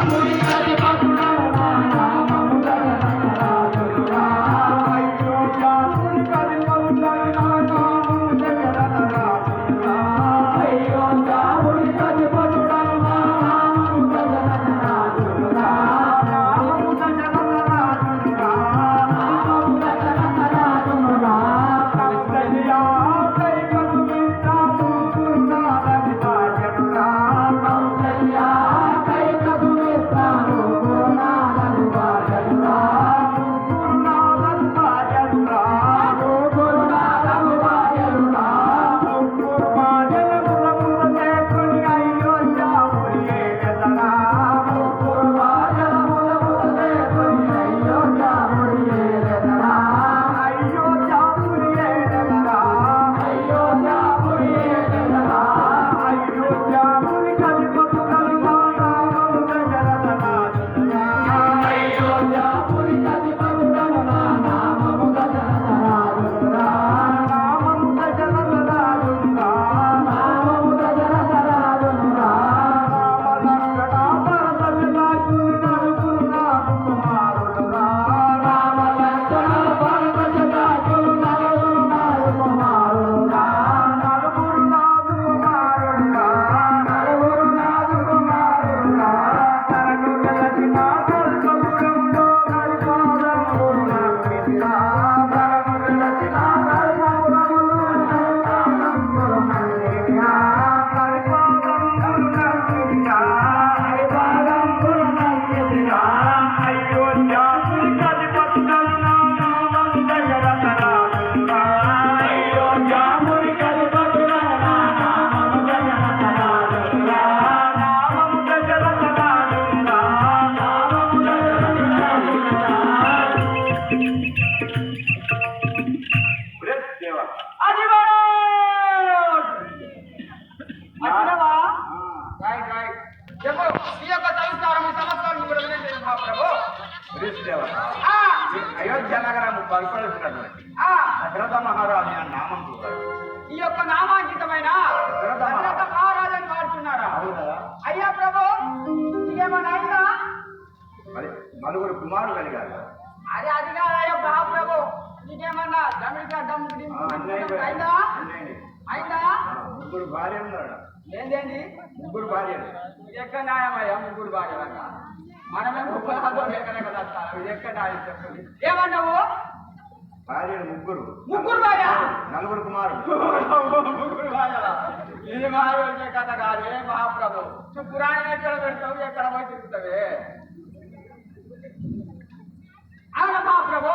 Thank you. యొక్క ఈ కూడా వినండి. ఆ, అయోధ్య నగరము పరిపాలిస్తున్నటువంటి ఆ, దశరథ మహారాజు నామం చూడాలి ఈ యొక్క నామాంకితమైన దశరథ అవునా? అయ్యా ప్రభు ఇదేమన్నా అయిందా? మరి నలుగురు కుమారులు కలిగారు? అది అది కాదయ్యా మహాప్రభు? నీకేమన్నా దమిడిగా దమ్ముడి. అయిందా. అయిందా? ముగ్గురు భార్యలు ఉన్నాడు. ఏందేంది ముగ్గురు భార్యలు ఎక్కడ న్యాయమయ్యా ముగ్గురు భార్యలంగా మనమే ముగ్గురు ఎక్కడ కదా ఇది ఎక్కడ న్యాయం చెప్పండి. ఏమన్నావు భార్యలు ముగ్గురు. ముగ్గురు భార్య? నలుగురు కుమారులు. ముగ్గురు భార్యలా? ఇది మహాయోగ్య కథ కాదు ఏ మహాప్రభు? పురాణం ఎక్కడ పెడతావు ఎక్కడ పోయి తిరుగుతావే అవునా మహాప్రభు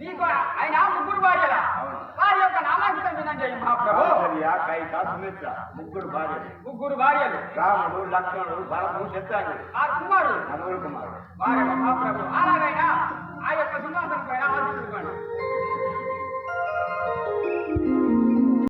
నీకు ఆయన ముగ్గురు భార్యలా అవును. వారి యొక్క నామాంకితం వినండి మహాప్రభు కౌసల్య కైక సుమిత్ర ముగ్గురు భార్యలు. ముగ్గురు భార్యలు. రాముడు లక్ష్మణుడు భరతుడు శత్రుఘ్నుడు. ఆ కుమారుడు. నలుగురు కుమారులు. వారి మహాప్రభు. ఆ